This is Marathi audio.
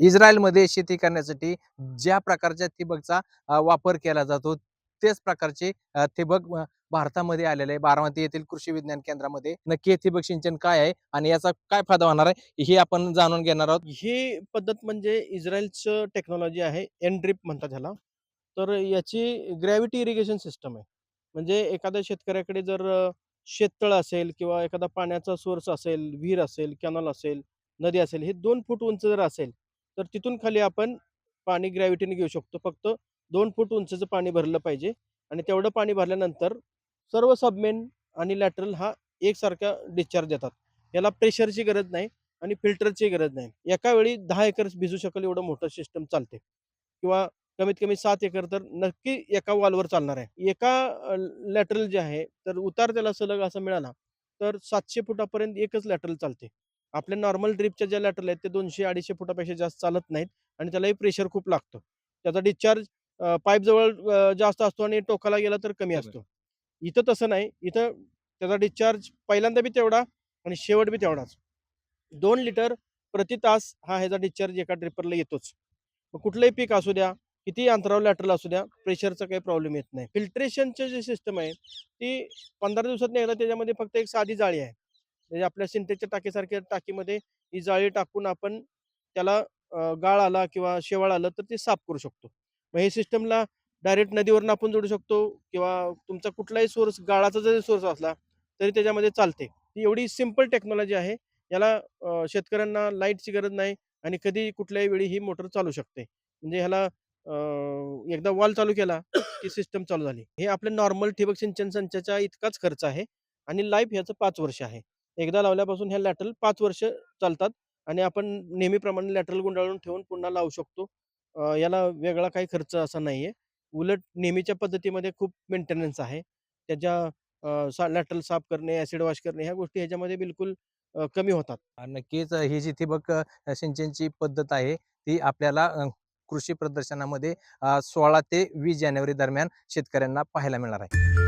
इस्रायलमध्ये शेती करण्यासाठी ज्या प्रकारच्या ठिबकचा वापर केला जातो तेच प्रकारचे ठिबक भारतामध्ये आलेले आहे. बारामती येथील कृषी विज्ञान केंद्रामध्ये नक्की ठिबक सिंचन काय आहे आणि याचा काय फायदा होणार आहे हे आपण जाणून घेणार आहोत. ही पद्धत म्हणजे इस्रायलचं टेक्नॉलॉजी आहे एन ड्रिप म्हणतात ह्याला. तर याची ग्रॅव्हिटी इरिगेशन सिस्टम आहे. म्हणजे एखाद्या शेतकऱ्याकडे जर शेततळ असेल किंवा एखादा पाण्याचा सोर्स असेल विहीर असेल कॅनॉल असेल नदी असेल हे दोन फूट उंच जर असेल तर तिथून खाली आपण पाणी ग्रॅव्हिटीने घेऊ शकतो. फक्त दोन फूट उंचचं पाणी भरलं पाहिजे आणि तेवढं पाणी भरल्यानंतर सर्व सबमेन आणि लॅटरल हा एकसारखा डिस्चार्ज देतात. याला प्रेशरची गरज नाही आणि फिल्टरची गरज नाही. एका वेळी दहा एकर भिजू शकेल एवढं मोठं सिस्टम चालते. किंवा कमीत कमी सात एकर तर नक्की एका वॉलवर चालणार आहे. एका लॅटरल जे आहे तर उतार त्याला सलग असा मिळाला तर सातशे फुटापर्यंत एकच लॅटरल चालते. आपल्या नॉर्मल ड्रिपच्या ज्या लॅटरल आहेत ते दोनशे अडीचशे फुटापेक्षा जास्त चालत नाहीत आणि त्यालाही प्रेशर खूप लागतं. त्याचा डिस्चार्ज पाईप जवळ जास्त असतो आणि टोकाला गेला तर कमी. असतो. इथं तसं नाही. इथं त्याचा डिस्चार्ज पहिल्यांदा बी तेवढा आणि शेवट बी तेवढाच. दोन लिटर प्रति तास हा ह्याचा डिस्चार्ज एका ड्रिपरला येतोच. मग कुठलंही पीक असू द्या किती अंतरावर लॅटरल असू द्या प्रेशरचा काही प्रॉब्लेम येत नाही. फिल्ट्रेशनचं जे सिस्टम आहे ती पंधरा दिवसात एकदा त्याच्यामध्ये फक्त एक साधी जाळी आहे. म्हणजे आपल्या सिंटेजच्या टाकीसारख्या टाकीमध्ये ही जाळी टाकून आपण त्याला गाळ आला किंवा शेवाळ आलं तर ते साफ करू शकतो. मग हे सिस्टमला डायरेक्ट नदीवरून आपण जोडू शकतो किंवा तुमचा कुठलाही सोर्स गाळाचा जरी सोर्स असला तरी त्याच्यामध्ये चालते. ही एवढी सिंपल टेक्नॉलॉजी आहे. याला शेतकऱ्यांना लाईटची गरज नाही आणि कधी कुठल्याही वेळी ही मोटर चालू शकते. म्हणजे ह्याला एकदा वॉल चालू केला की सिस्टम चालू झाली. हे आपल्या नॉर्मल ठिबक सिंचन संचाचा इतकाच खर्च आहे आणि लाईफ ह्याचं पाच वर्ष आहे. एकदा लावल्यापासून ह्या लॅटरल पाच वर्ष चालतात आणि आपण नेहमीप्रमाणे लॅटरल गुंडाळून ठेवून पुन्हा लावू शकतो. याला वेगळा काही खर्च असा नाही आहे उलट नेहमीच्या पद्धतीमध्ये खूप मेंटेनन्स आहे. त्याच्या सा लॅटरल साफ करणे ॲसिड वॉश करणे ह्या गोष्टी ह्याच्यामध्ये बिलकुल कमी होतात. नक्कीच ही जी ठिबक सिंचनची पद्धत आहे ती आपल्याला कृषी प्रदर्शनामध्ये सोळा ते वीस जानेवारी दरम्यान शेतकऱ्यांना पाहायला मिळणार आहे.